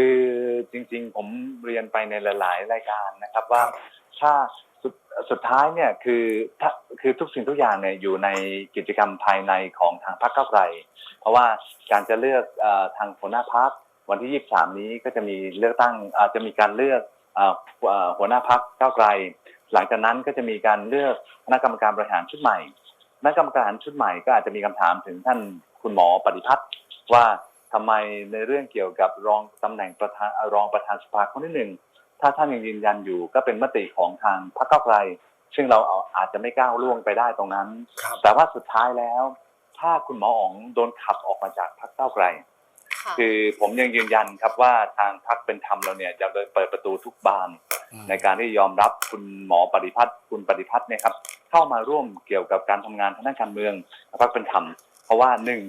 คือจริงๆ ผมเรียนไปในหลาย ๆ รายการนะครับว่าถ้าสุดสุดท้ายเนี่ยคือถ้าคือทุกสิ่งทุกอย่างเนี่ยอยู่ในกิจกรรมภายในของทางพรรคก้าวไกลเพราะว่าการจะเลือกเอ่อทางหัวหน้าพักวันที่ 23 นี้ก็จะมีเลือกตั้งอาจจะมีการเลือกเอ่อเอ่อหัวหน้าพักก้าวไกล หลังจากนั้นก็จะมีการเลือกคณะกรรมการบริหารชุดใหม่คณะกรรมการชุดใหม่ก็อาจจะมีคำถามถึงท่านคุณหมอปฏิพัฒน์ว่า ทำไมในเรื่องเกี่ยวกับรองตำแหน่งประธานเอ่อรองประธานสภาคนที่หนึ่งถ้าท่านยังยืนยันอยู่ก็เป็นมติของทางพรรคก้าวไกล ซึ่งเราเอาอาจจะไม่ก้าวล่วงไปได้ตรงนั้นครับแต่ว่าสุดท้ายแล้ว ถ้าคุณหมออ๋องโดนขับออกมาจากพรรคก้าวไกลค่ะคือผมยังยืนยันครับว่าทางพรรคเป็นธรรมเราเนี่ยจะเปิดประตูทุกบานในการที่ยอมรับคุณหมอปฏิพัฒน์คุณปฏิพัฒน์เนี่ยครับเข้ามาร่วมเกี่ยวกับการทำงานทางด้านการเมืองพรรคเป็นธรรม เพราะว่าหนึ่ง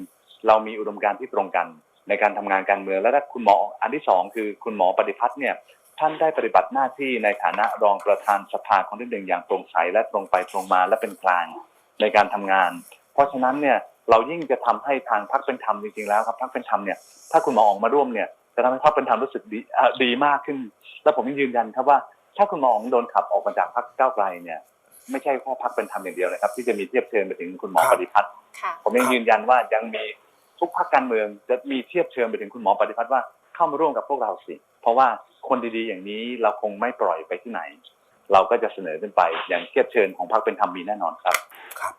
เรามีอุดมการณ์ที่ตรงกัน ในการทำงานการเมืองและถ้าคุณหมออันที่สองคือคุณหมอปฏิพัฒน์เนี่ยท่านได้ปฏิบัติหน้าที่ในฐานะรองประธานสภาคนที่หนึ่งอย่างโปร่งใสและตรงไปตรงมาและเป็นกลางในการทำงาน เพราะฉะนั้นเนี่ยเรายิ่งจะทำให้ทางพรรคเป็นธรรมจริงๆแล้วครับพรรคเป็นธรรมเนี่ยถ้าคุณหมอออกมาร่วมเนี่ยจะทำให้พรรคเป็นธรรมรู้สึกดีเอ่อดีมากขึ้น แล้วผมยังยืนยันครับว่า ถ้าคุณหมออ๋องโดนขับออกมาจากพรรคก้าวไกลเนี่ยไม่ใช่แค่พรรคเป็นธรรมอย่างเดียวนะครับ ที่จะมีเทียบเชิญไปถึงคุณหมอครับปฏิพัฒน์ค่ะผมยังยืนยันว่ายังมี ทุกพรรคการเมืองจะมีเทียบเชิญไปถึงคุณหมอปฏิพัฒน์ว่าเข้ามาร่วมกับพวกเราสิ เพราะว่าคนดีๆ อย่างนี้เราคงไม่ปล่อยไปที่ไหน เราก็จะเสนอขึ้นไปอย่างเทียบเชิญของพรรคเป็นธรรมมีแน่นอนครับ